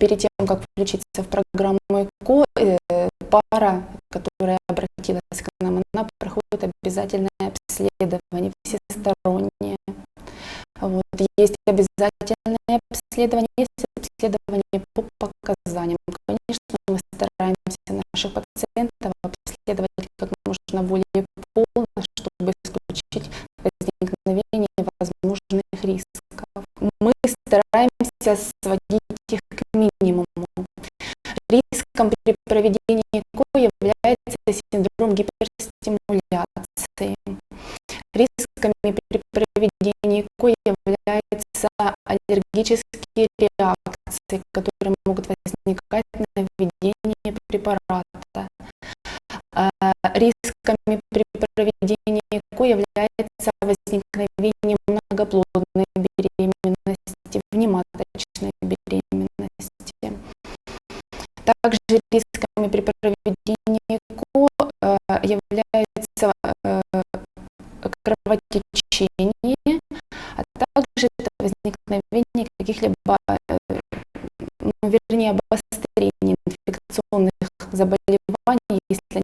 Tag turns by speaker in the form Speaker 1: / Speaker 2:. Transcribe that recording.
Speaker 1: перед тем, как включиться в программу ЭКО, э, пара, которая обратилась к нам, она проходит обязательное обследование всестороннее. Вот. Есть обязательное обследование, есть обследование по показаниям. Конечно, мы стараемся наших пациентов обследовать как можно более полно, чтобы исключить возникновение возможных рисков. Мы стараемся сводить Риском проведении ЭКО является синдром гиперстимуляции. Рисками при проведении ЭКО являются аллергические реакции, которые могут возникать на введение препарата. А, рисками при проведении ЭКО является возникновение многоплодной беременности, внематочной беременности. Также рисками при проведении ЭКО э, является э, кровотечение, а также это возникновение каких-либо, э, ну, вернее, обострение инфекционных заболеваний, если